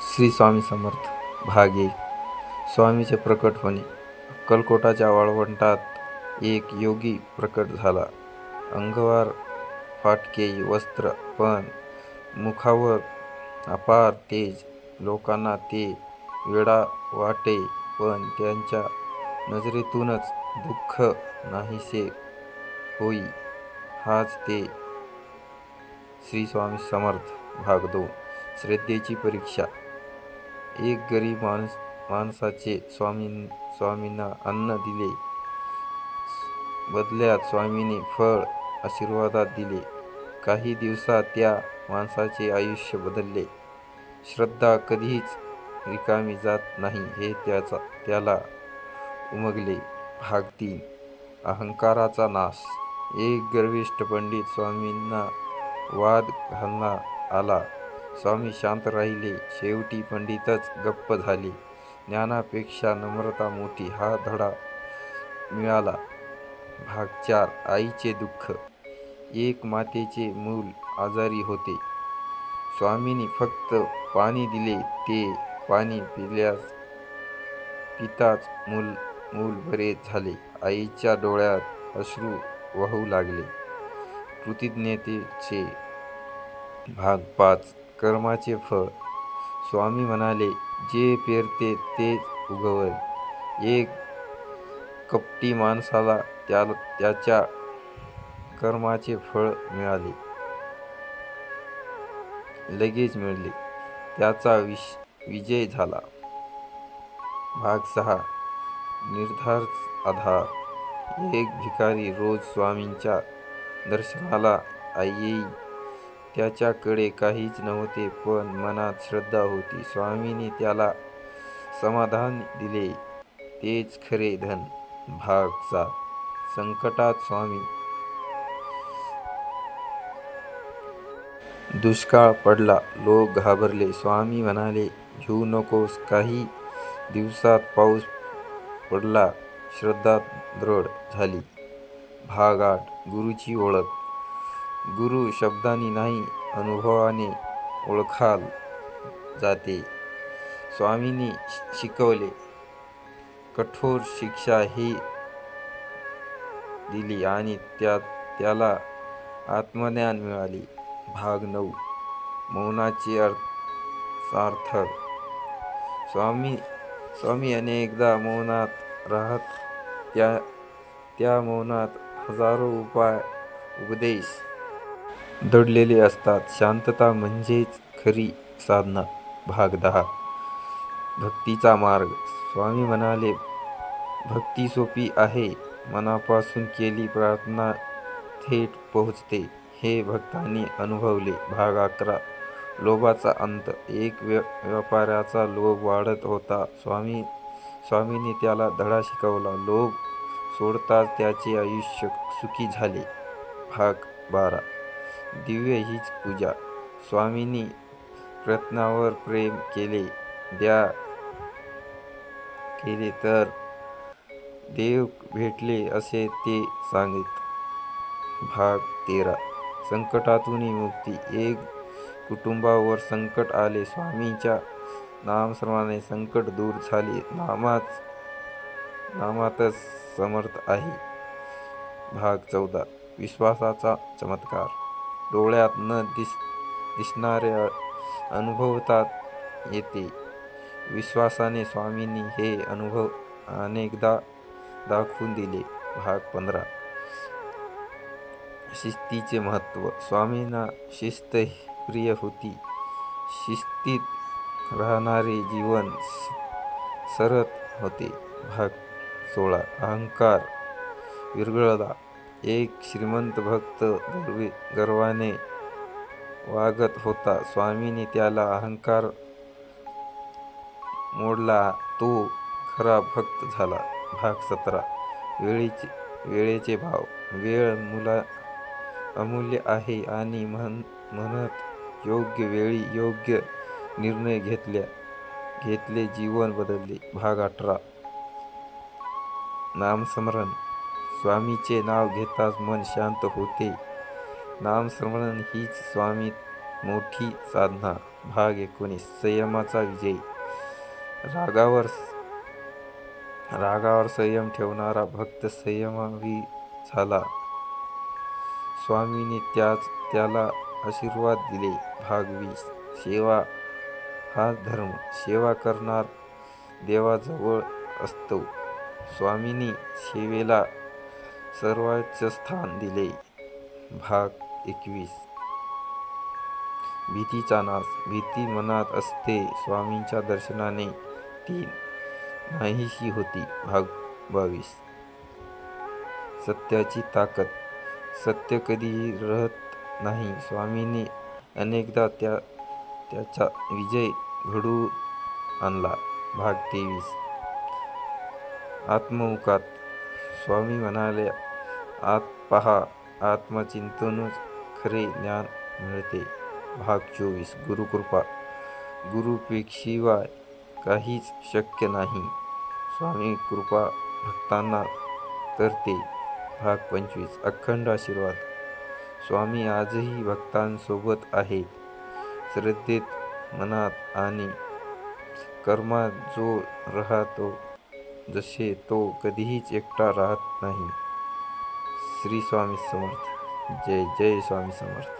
श्री स्वामी समर्थ. भाग. एक स्वामीचे प्रकट होणे. अक्कलकोटाच्या वाळवंटात एक योगी प्रकट झाला. अंगवार फाटके वस्त्र पण मुखावर अपार तेज. लोकांना ते वेडा वाटे पण त्यांच्या नजरेतूनच दुःख नाहीसे होई. हाच ते श्री स्वामी समर्थ. भाग दोन. श्रद्धेची परीक्षा. एक गरीब माणूस माणसाचे स्वामी स्वामींना अन्न दिले. बदल्यात स्वामीने फळ आशीर्वादात दिले. काही दिवसात त्या माणसाचे आयुष्य बदलले. श्रद्धा कधीच रिकामी जात नाही हे त्याचा त्याला उमगले. भाग तीन अहंकाराचा नाश. एक गर्विष्ठ पंडित स्वामींना वाद घालना आला. स्वामी शांत राहिले. शेवटी पंडितच गप्प झाले. ज्ञानापेक्षा नम्रता मोठी हा धडा मिळाला. भाग चार आईचे दुःख. एक मातेचे मूल आजारी होते. स्वामींनी फक्त पाणी दिले. ते पाणी पिल्यास पिताच मूल मूल बरे झाले. आईच्या डोळ्यात अश्रू वाहू लागले. कृतज्ञतेचे भाग पाच. कर्माचे फळ. स्वामी म्हणाले जे पेरते तेच उगवल. एक कपटी माणसाला त्या त्याच्या कर्माचे फळ मिळाले. लगेच मिळले. त्याचा विश विजय झाला. भाग सहा. निर्धार आधार. एक भिकारी रोज स्वामींच्या दर्शनाला येई त्याच्याकडे काहीच नव्हते पण मनात श्रद्धा होती. स्वामींनी त्याला समाधान दिले. तेच खरे धन. भाग सात संकटात स्वामी. दुष्काळ पडला. लोक घाबरले. स्वामी म्हणाले घेऊ नकोस. काही दिवसात पाऊस पडला. श्रद्धा दृढ झाली. भाग आठ गुरुची ओळख. गुरु शब्दांनी नाही अनुभवाने ओळखाल जाते. स्वामींनी शिकवले कठोर शिक्षा ही दिली आणि त्या त्याला आत्मज्ञान मिळाले. भाग नऊ मौनाचे अर्थ सार्थक. स्वामी स्वामी अनेकदा मौनात राहत त्या त्या मौनात हजारो उपाय उपदेश दडलेले असतात. शांतता म्हणजेच खरी साधना. भाग दहा. भक्तीचा मार्ग. स्वामी म्हणाले भक्ती सोपी आहे. मनापासून केली प्रार्थना थेट पोहोचते. हे भक्तांनी अनुभवले. भाग अकरा. लोभाचा अंत. एक व्य व्यापाऱ्याचा लोभ वाढत होता. स्वामी स्वामीने त्याला धडा शिकवला. लोभ सोडताच त्याचे आयुष्य सुखी झाले. भाग बारा. दिव्य हीच पूजा. स्वामींनी रत्नावर प्रेम केले द्या केले तर देव भेटले असे ते सांगित. भाग तेरा. संकटातून मुक्ती. एक कुटुंबावर संकट आले. स्वामींच्या नामश्रमाने संकट दूर झाले. नामाच नामातच समर्थ आहे. भाग चौदा. विश्वासाचा चमत्कार. डोळ्यात न दिस दिसणारे अनुभवतात येते. विश्वासाने स्वामींनी हे अनुभव अनेकदा दाखवून दिले. भाग पंधरा. शिस्तीचे महत्त्व. स्वामींना शिस्त प्रिय होती. शिस्तीत राहणारे जीवन सरत होते. भाग सोळा. अहंकार विरगळला एक श्रीमंत भक्त गर्वी गर्वाने वागत होता. स्वामीने त्याला अहंकार मोडला. तो खरा भक्त झाला. भाग सतरा. वेळेचे वेळेचे भाव. वेळ मुला अमूल्य आहे आणि म्हण म्हणत योग्य वेळी योग्य निर्णय घेतल्या घेतले जीवन बदलले. भाग अठरा. नामस्मरण. स्वामीचे नाव घेताच मन शांत होते. नामस्मरण हीच स्वामी मोठी साधना. भाग एकोणीस संयमाचा विजय. रागावर रागावर संयम ठेवणारा भक्त संयमावी झाला. स्वामीने त्याच त्याला आशीर्वाद दिले. भाग वीस सेवा हा धर्म. सेवा करणार देवाजवळ असतो. स्वामीने सेवेला सर्वोच्च स्थान दिले. भाग एकवीस. भीतीचा नाश. भीती मनात असते. स्वामींच्या दर्शनाने ती नाहीशी होती. भाग बावीस. सत्याची ताकद. सत्य कधीही रहत नाही. स्वामींनी अनेकदा त्या त्याचा विजय घडवून आणला. भाग तेवीस. आत्ममुखात स्वामी म्हणाले आत पहा आत्मचिंतनच खरे ज्ञान मिळते. भाग चोवीस गुरुकृपा. गुरुपेक्षिवाय काहीच शक्य नाही. स्वामी कृपा भक्तांना करते भाग पंचवीस. अखंड आशीर्वाद. स्वामी आजही भक्तांसोबत आहेत श्रद्धेत मनात आणि कर्मात जो राहतो जसे तो कधीहीच एकटा राहत नाही. श्री स्वामी समर्थ. जय जय स्वामी समर्थ.